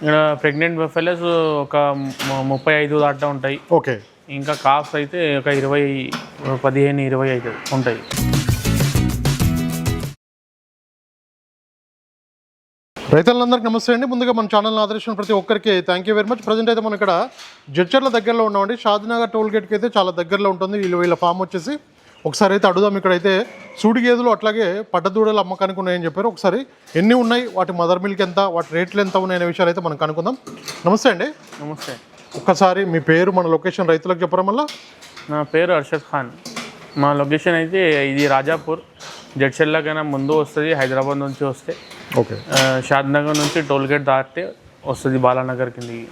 ఇక్కడ pregnant buffaloes ఒక ముప్పై ఐదు దాకా ఉంటాయి. ఓకే. ఇంకా కాఫ్స్ అయితే ఒక ఇరవై పదిహేను ఇరవై అయితే ఉంటాయి. రైతులందరికీ నమస్తే అండి. ముందుగా మన ఛానల్ని ఆదరించిన ప్రతి ఒక్కరికి thank you very much present అయితే మనం ఇక్కడ జడ్చర్ల దగ్గరలో ఉన్నామండి. షాద్నగర్ టోల్ గేట్కి అయితే చాలా దగ్గరలో ఉంటుంది. వీళ్ళు వీళ్ళ ఫామ్ వచ్చేసి ఒకసారి అయితే అడుగుదాం ఇక్కడైతే. సూడి గేదెలు అట్లాగే పడ్డదూడలు అమ్మకానికి ఉన్నాయని చెప్పారు. ఒకసారి ఎన్ని ఉన్నాయి? వాటి మదర్ మిల్క్ ఎంత? వాటి రేట్లు ఎంత ఉన్నాయనే విషయాలు అయితే మనం కనుక్కుందాం. నమస్తే అండి. నమస్తే. ఒక్కసారి మీ పేరు మన లొకేషన్ రైతులకు చెప్పరా మళ్ళా? నా పేరు అర్షద్ ఖాన్. మా లొకేషన్ అయితే ఇది రాజాపూర్. జడ్చెల్ల కన్నా ముందు వస్తుంది హైదరాబాద్ నుంచి వస్తే. ఓకే. ఆ, షాద్ నగర్ నుంచి టోల్ గేట్ దాటితే వస్తుంది బాలానగర్ కిందికి.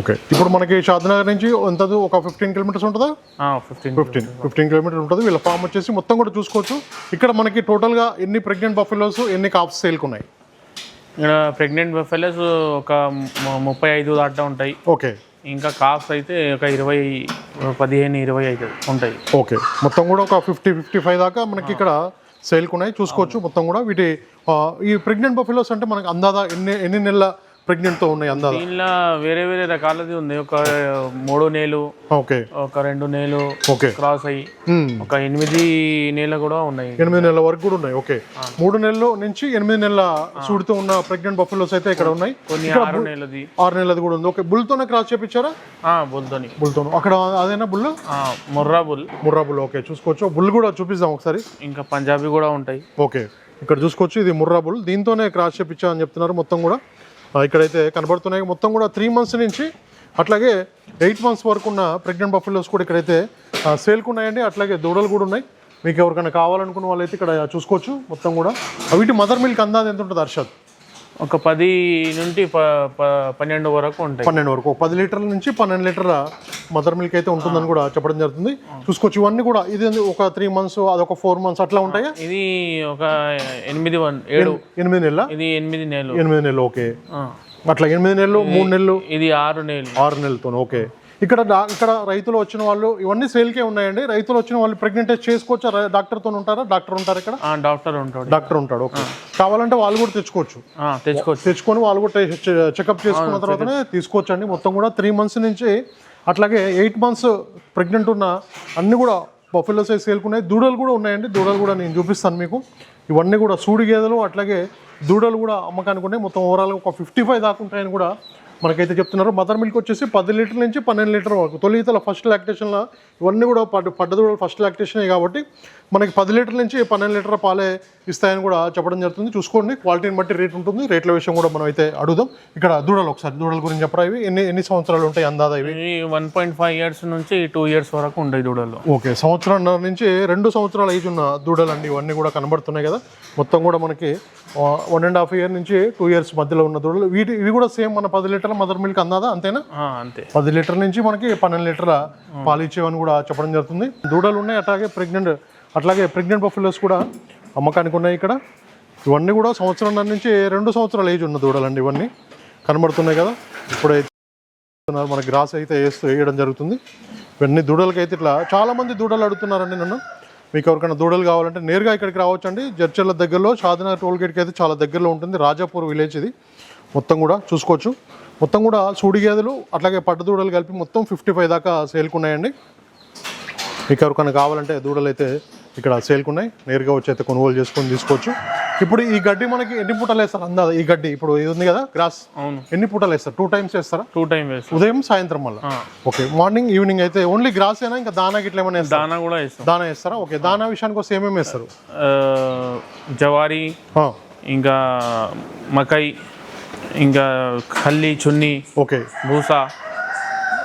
ఓకే. ఇప్పుడు మనకి షాద్నగర్ నుంచి ఎంత ఒక ఫిఫ్టీన్ కిలోమీటర్స్ ఉంటుందా? ఫిఫ్టీన్ ఫిఫ్టీన్ ఫిఫ్టీన్ కిలోమీటర్ ఉంటుంది. వీళ్ళ ఫామ్ వచ్చేసి మొత్తం కూడా చూసుకోవచ్చు. ఇక్కడ మనకి టోటల్గా ఎన్ని ప్రెగ్నెంట్ బఫెలోస్ ఎన్ని కాప్స్ సేల్కి ఉన్నాయి? ఇక్కడ ప్రెగ్నెంట్ బఫెలోస్ ఒక ముప్పై ఐదు దాకా ఉంటాయి. ఓకే. ఇంకా కాఫ్స్ అయితే ఒక ఇరవై పదిహేను ఇరవై అయితే ఉంటాయి. ఓకే. మొత్తం కూడా ఒక ఫిఫ్టీ ఫిఫ్టీ ఫైవ్ దాకా మనకి ఇక్కడ సేల్కి ఉన్నాయి. చూసుకోవచ్చు. మొత్తం కూడా వీటి ఈ ప్రెగ్నెంట్ బఫెలోస్ అంటే మనకి అందాదా ఎన్ని ఎన్ని నెలల ప్రెగ్నెంట్తో ఉన్నాయి అందాదా దీనిలో వేరే వేరే రకాలది ఉంది. ఒక మూడు నేలు ఓకే. ఒక రెండు నేలు ఓకే. క్రాస్ అయ్యి. ఒక ఎనిమిది నేల కూడా ఉన్నాయి. ఎనిమిది నెలల వరకు కూడా ఉన్నాయి. ఓకే. మూడు నెలలు నుంచి ఎనిమిది నెలల సూడితో ఉన్న ప్రెగ్నెంట్ బఫెలోస్ అయితే ఇక్కడ ఉన్నాయి. కొన్ని ఆరు నెలది ఆరు నెలలది కూడా ఉంది. ఓకే. బుల్తోనే క్రాస్ చేపించారా బుల్తోని. బుల్తో అక్కడ అదేనా bull Murrah bull. Murrah bull. Okay. చూసుకోవచ్చు. బుల్ కూడా చూపిస్తాం ఒకసారి. ఇంకా పంజాబీ కూడా ఉంటాయి. ఓకే. ఇక్కడ చూసుకోవచ్చు. ఇది ముర్రా బుల్. దీంతోనే క్రాస్ చేపించా అని చెప్తున్నారు మొత్తం కూడా. ఇక్కడైతే కనబడుతున్నాయి. మొత్తం కూడా త్రీ మంత్స్ నుంచి అట్లాగే ఎయిట్ మంత్స్ వరకు ఉన్న ప్రెగ్నెంట్ బఫెలోస్ కూడా ఇక్కడైతే ఆ, ఉన్నాయండి. అట్లాగే దూడలు కూడా ఉన్నాయి. మీకు ఎవరికైనా కావాలనుకున్న వాళ్ళైతే ఇక్కడ చూసుకోవచ్చు. మొత్తం కూడా. వీటి మదర్ మిల్క్ అందాది ఎంత ఉంటుంది హర్షద్? ఒక పది నుండి పన్నెండు వరకు ఉంటాయి. పన్నెండు వరకు. పది లీటర్ల నుంచి పన్నెండు లీటర్ల మదర్ మిల్క్ అయితే ఉంటుందని కూడా చెప్పడం జరుగుతుంది. చూసుకోవచ్చు. ఇవన్నీ కూడా ఇది ఒక త్రీ మంత్స్ అదొక ఫోర్ మంత్స్ అట్లా ఉంటాయా? ఇది ఒక ఎనిమిది వన్ ఏడు. ఎనిమిది నెలల? ఇది ఎనిమిది నెలలు. ఎనిమిది నెలలు ఓకే. అట్లా ఎనిమిది నెలలు మూడు నెలలు? ఇది ఆరు నెలలు. ఆరు నెలలతో ఓకే. ఇక్కడ ఇక్కడ రైతులు వచ్చిన వాళ్ళు ఇవన్నీ సేల్కే ఉన్నాయండి. రైతులు వచ్చిన వాళ్ళు ప్రెగ్నెంట్ టెస్ట్ చేసుకోవచ్చా? డాక్టర్తో ఉంటారా? డాక్టర్ ఉంటారు ఇక్కడ? ఆ, డాక్టర్ ఉంటాడు. డాక్టర్ ఉంటాడు ఓకే. కావాలంటే వాళ్ళు కూడా తెచ్చుకోవచ్చు. తెచ్చుకోవచ్చు. తెచ్చుకొని వాళ్ళు కూడా చెకప్ చేసుకున్న తర్వాతనే తీసుకోవచ్చండి. మొత్తం కూడా త్రీ మంత్స్ నుంచి అట్లాగే ఎయిట్ మంత్స్ ప్రెగ్నెంట్ ఉన్న అన్ని కూడా బఫెలో సైజ్ సేల్కున్నాయి. దూడలు కూడా ఉన్నాయండి. దూడలు కూడా నేను చూపిస్తాను మీకు. ఇవన్నీ కూడా సూడి గేదెలు అట్లాగే దూడలు కూడా అమ్మకానికి ఉన్నాయి. మొత్తం ఓవరాల్గా ఒక ఫిఫ్టీ ఫైవ్ దాకా ఉంటాయని కూడా మనకైతే చెప్తున్నారు మదర్ మిల్క్ వచ్చేసి పది లీటర్ల నుంచి పన్నెండు లీటర్ వరకు. తొలి ఈతల ఫస్ట్ లాక్టేషన్లో ఇవన్నీ కూడా పడ్డ పడ్డదూడలు ఫస్ట్ లాక్టేషనే కాబట్టి మనకి పది లీటర్ల నుంచి పన్నెండు లీటర్ల పాలే ఇస్తాయని కూడా చెప్పడం జరుగుతుంది. చూసుకోండి క్వాలిటీని బట్టి రేట్ ఉంటుంది. రేట్ల విషయం కూడా మనం అయితే అడుగుదాం. ఇక్కడ దూడలు ఒకసారి దూడల గురించి చెప్పరా ఇవి? ఎన్ని ఎన్ని సంవత్సరాలు ఉంటాయి అందాదా ఇవి? వన్ పాయింట్ ఫైవ్ ఇయర్స్ నుంచి టూ ఇయర్స్ వరకు ఉంటాయి దూడలు. ఓకే సంవత్సరం నుంచి రెండు సంవత్సరాల ఏజ్ ఉన్న దూడలు అండి ఇవన్నీ కూడా కనబడుతున్నాయి కదా. మొత్తం కూడా మనకి వన్ అండ్ హాఫ్ ఇయర్ నుంచి టూ ఇయర్స్ మధ్యలో ఉన్న దూడలు. వీటి ఇవి కూడా సేమ్ మన పది లీటర్ల మదర్ మిల్క్ అందాదా? అంతేనా? అంతే. పది లీటర్ నుంచి మనకి పన్నెండు లీటర్ల పాలు ఇచ్చేవని కూడా చెప్పడం జరుగుతుంది. దూడలు ఉన్నాయి అట్లాగే ప్రెగ్నెంట్ అట్లాగే ప్రెగ్నెంట్ బఫెలోస్ కూడా అమ్మకానికి ఉన్నాయి ఇక్కడ. ఇవన్నీ కూడా సంవత్సరం నుంచి రెండు సంవత్సరాల ఏజ్ ఉన్న దూడలు అండి ఇవన్నీ. కనబడుతున్నాయి కదా? ఇప్పుడైతే మనకి గ్రాస్ అయితే వేస్తూ వేయడం జరుగుతుంది. ఇవన్నీ దూడలకి అయితే ఇట్లా చాలా మంది దూడలు అడుగుతున్నారండి నన్ను. మీకు ఎవరికైనా దూడలు కావాలంటే నేరుగా ఇక్కడికి రావచ్చు అండి జడ్చర్ల దగ్గరలో షాదినగర్ టోల్ గేట్కి అయితే చాలా దగ్గరలో ఉంటుంది. రాజాపూర్ విలేజ్ ఇది. మొత్తం కూడా చూసుకోవచ్చు. మొత్తం కూడా సూడి గేదెలు అట్లాగే పట్టు దూడలు కలిపి మొత్తం ఫిఫ్టీ ఫైవ్ దాకా సేల్కున్నాయండి. మీకు ఎవరికైనా కావాలంటే దూడలు అయితే ఇక్కడ సేల్కున్నాయి. నేరుగా వచ్చి అయితే కొనుగోలు చేసుకొని తీసుకోవచ్చు. ఇప్పుడు ఈ గడ్డి మనకి ఎన్ని పూటలు వేస్తారు? అందా ఈ గడ్డి ఇప్పుడు ఇది ఉంది కదా గ్రాస్. అవును. ఎన్ని పూటలు వేస్తారు? టూ టైమ్స్ వేస్తారా? టూ టైం వేస్తాం. ఉదయం సాయంత్రం మళ్ళీ? ఓకే మార్నింగ్ ఈవినింగ్ అయితే ఓన్లీ గ్రాస్ అయినా ఇంకా దానా గిట్ల ఏమైనా వేస్తారా? దానా కూడా వేస్తాం. దానా వేస్తారా? ఓకే దానా విషయానికి వస్తే ఏమేమి వేస్తారు? జవారీ ఇంకా మకై ఇంకా ఖల్లి చున్ని ఓకే. భూసా.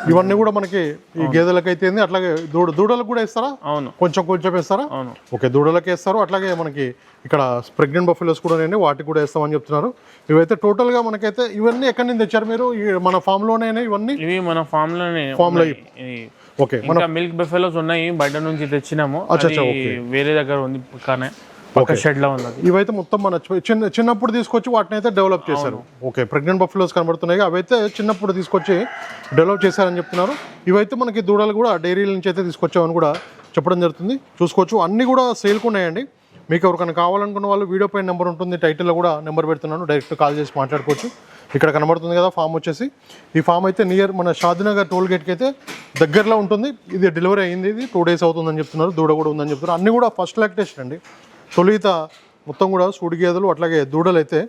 ఇవన్నీ కూడా మనకి ఈ గేదెలకైతే అట్లాగే దూడ దూడలకు కూడా వేస్తారా? అవును. కొంచెం కొంచెం వేస్తారా? అవును. ఓకే దూడలకు వేస్తారు. అట్లాగే మనకి ఇక్కడ ప్రెగ్నెంట్ బఫెలోస్ కూడా నేను వాటికి కూడా వేస్తామని చెప్తున్నారు. ఇవైతే టోటల్గా మనకైతే ఇవన్నీ ఎక్కడి నుంచి తెచ్చారు మీరు? మన ఫామ్లోనే ఇవన్నీ? ఇవి మన ఫామ్లోనే Farm లో ఓకే ఇంకా మిల్క్ బెఫెలోస్ ఉన్నాయి బయట నుంచి తెచ్చినాము. వేరే దగ్గర ఉంది పక్కనే పక్క షెడ్లో ఉన్నది. ఇవైతే మొత్తం మన చిన్న చిన్నప్పుడు తీసుకొచ్చి వాటిని అయితే డెవలప్ చేశారు. ఓకే ప్రెగ్నెంట్ బఫెలోస్ కనబడుతున్నాయి. అవైతే చిన్నప్పుడు తీసుకొచ్చి డెవలప్ చేశారని చెప్తున్నారు. ఇవైతే మనకి దూడలు కూడా డైరీ నుంచి అయితే తీసుకొచ్చామని కూడా చెప్పడం జరుగుతుంది. చూసుకోవచ్చు. అన్నీ కూడా సేల్కి ఉన్నాయండి. మీకు ఎవరికైనా కావాలనుకున్న వాళ్ళు వీడియో పైన నెంబర్ ఉంటుంది. టైటిల్లో కూడా నెంబర్ పెడుతున్నాను. డైరెక్ట్ కాల్ చేసి మాట్లాడుకోవచ్చు. ఇక్కడ కనబడుతుంది కదా ఫామ్ వచ్చేసి. ఈ ఫామ్ అయితే నియర్ మన షాద్నగర్ టోల్ గేట్కి అయితే దగ్గరలో ఉంటుంది. ఇది డెలివరీ అయింది. ఇది టూ డేస్ అవుతుందని చెప్తున్నారు. దూడ కూడా ఉందని చెప్తున్నారు. అన్నీ కూడా ఫస్ట్ లాక్టేషన్ అండి. తొలిత మొత్తం కూడా సూడి గేదెలు అట్లాగే దూడలు అయితే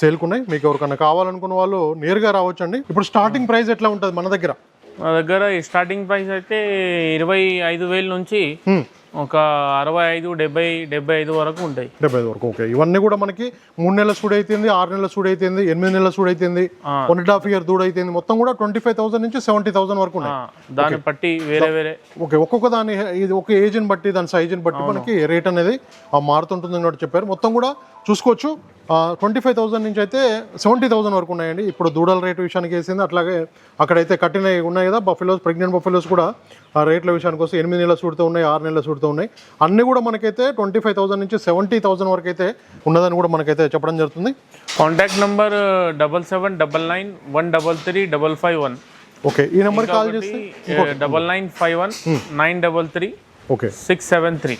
సేల్కున్నాయి. మీకు ఎవరికైనా కావాలనుకున్న వాళ్ళు నేరుగా రావచ్చండి. ఇప్పుడు స్టార్టింగ్ ప్రైస్ ఎట్లా ఉంటుంది మన దగ్గర? మా దగ్గర ఈ స్టార్టింగ్ ప్రైస్ అయితే ఇరవై ఐదు వేల నుంచి. ఒక అరవై ఐదు డెబ్బై డెబ్బై ఐదు వరకు ఉంటాయి. డెబ్బై ఐదు వరకు ఓకే. ఇవన్నీ కూడా మనకి మూడు నెలల సూడ్ అయితేంది ఆరు నెలల సూడ్ అయితేంది ఎనిమిది నెలల సూడ్ అయితేంది. వన్ అండ్ హాఫ్ ఇయర్ దూడ అయితేంది మొత్తం కూడా ట్వంటీ ఫైవ్ థౌసండ్ నుంచి సెవెంటీ థౌసండ్ వరకు ఉన్నాయి. దాన్ని బట్టి వేరే వేరే. ఓకే ఒక్కొక్క దాని ఇది ఒక ఏజ్ని బట్టి దాని సైజుని బట్టి మనకి రేట్ అనేది మారుతుంటుంది అన్నట్టు చెప్పారు. మొత్తం కూడా చూసుకోవచ్చు. ట్వంటీ ఫైవ్ థౌసండ్ నుంచి అయితే సెవెంటీ థౌసండ్ వరకు ఉన్నాయండి. ఇప్పుడు దూడల రేటు విషయానికి వేసింది అట్లాగే అక్కడైతే కట్టినవి ఉన్నాయి కదా బఫెలోస్ ప్రెగ్నెంట్ బఫెలోస్ కూడా ఆ రేట్ల విషయానికి వస్తే ఎనిమిది నెలల సూడుతూ ఉన్నాయి ఆరు నెలల సూడుతూ ఉన్నాయి. అన్నీ కూడా మనకైతే ట్వంటీ ఫైవ్ థౌసండ్ నుంచి సెవెంటీ థౌసండ్ వరకు అయితే ఉన్నదని కూడా మనకైతే చెప్పడం జరుగుతుంది. Contact number double seven double nine one double three double five one okay ఈ నెంబర్ కాల్ చేస్తే double nine five one nine double three okay six seven three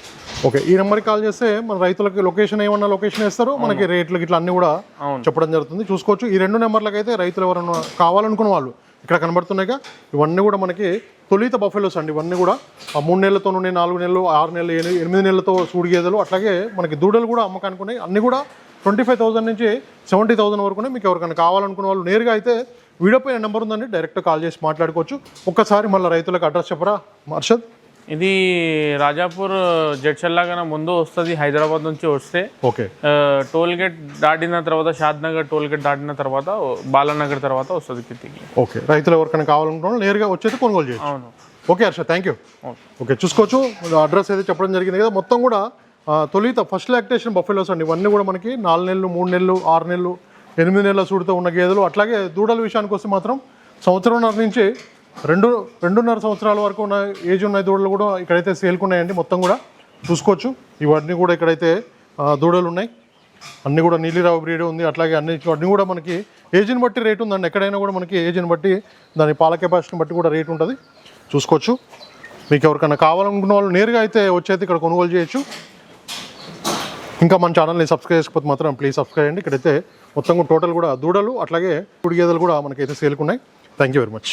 okay ఈ నెంబర్కి కాల్ చేస్తే మన రైతులకి లొకేషన్ ఏమన్నా లొకేషన్ ఇస్తారు మనకి రేట్లు ఇట్లా అన్ని కూడా. చెప్పడం జరుగుతుంది. చూసుకోవచ్చు. ఈ రెండు నెంబర్లకు అయితే రైతులు ఎవరైనా కావాలనుకున్న వాళ్ళు ఇక్కడ కనబడుతున్నాయిగా. ఇవన్నీ కూడా మనకి తొలిత బఫెలోస్ అండి. ఇవన్నీ కూడా ఆ మూడు నెలలతో నుండి నాలుగు నెలలు ఆరు నెలలు ఎని- ఎనిమిది నెలలతో సూడి గేదెలు. అట్లాగే మనకి దూడలు కూడా అమ్మకానికి ఉన్నాయి. అన్ని కూడా ట్వంటీ ఫైవ్ థౌసండ్ నుంచి సెవెంటీ థౌసండ్ వరకు ఉన్నాయి. మీకు ఎవరికైనా కావాలనుకున్న వాళ్ళు నేరుగా అయితే వీడియో పైన నెంబర్ ఉందండి. డైరెక్ట్ కాల్ చేసి మాట్లాడుకోవచ్చు. ఒక్కసారి మళ్ళీ రైతులకు అడ్రస్ చెప్పరా? మర్షద్. ఇది రాజాపూర్ జడ్చల్లా కన్నా ముందు వస్తుంది హైదరాబాద్ నుంచి వస్తే. ఓకే. టోల్ గేట్ దాటిన తర్వాత షాద్ నగర్ టోల్ గేట్ దాటిన తర్వాత బాలానగర్ తర్వాత వస్తుంది కిందికి ఓకే. రైతులు ఎవరికైనా కావాలనుకున్న నేరుగా వచ్చేది కొనుగోలు చేయొచ్చు. అవును. Okay Harsha thank you okay. చూసుకోవచ్చు. అడ్రస్ అయితే చెప్పడం జరిగింది కదా. మొత్తం కూడా తొలిత ఫస్ట్ లాక్టేషన్ బఫెలోస్ అండి. ఇవన్నీ కూడా మనకి నాలుగు నెలలు మూడు నెలలు ఆరు నెలలు ఎనిమిది నెలల సూడితో ఉన్న గేదెలు. అట్లాగే దూడల విషయానికి వస్తే మాత్రం సంవత్సరంన్నర నుంచి రెండు రెండున్నర సంవత్సరాల వరకు ఉన్న ఏజ్ ఉన్న దూడలు కూడా ఇక్కడైతే సేల్కున్నాయండి. మొత్తం కూడా చూసుకోవచ్చు. ఇవన్నీ కూడా ఇక్కడైతే దూడలు ఉన్నాయి. అన్నీ కూడా నీలిరావు బ్రీడ్ ఉంది. అట్లాగే అన్ని అన్నీ కూడా మనకి ఏజ్ని బట్టి రేట్ ఉందండి. ఎక్కడైనా కూడా మనకి ఏజ్ని బట్టి దాని పాల కెపాసిటీని బట్టి కూడా రేట్ ఉంటుంది. చూసుకోవచ్చు. మీకు ఎవరికైనా కావాలనుకున్న వాళ్ళు నేరుగా అయితే వచ్చేది ఇక్కడ కొనుగోలు చేయొచ్చు. ఇంకా మన ఛానల్ని సబ్స్క్రైబ్ చేసుకోకపోతే మాత్రం ప్లీజ్ సబ్స్క్రైబ్ చేయండి. ఇక్కడైతే మొత్తం కూడా టోటల్ కూడా దూడలు అట్లాగే కుడి గేదెలు కూడా మనకైతే సేల్కున్నాయి. Thank you very much.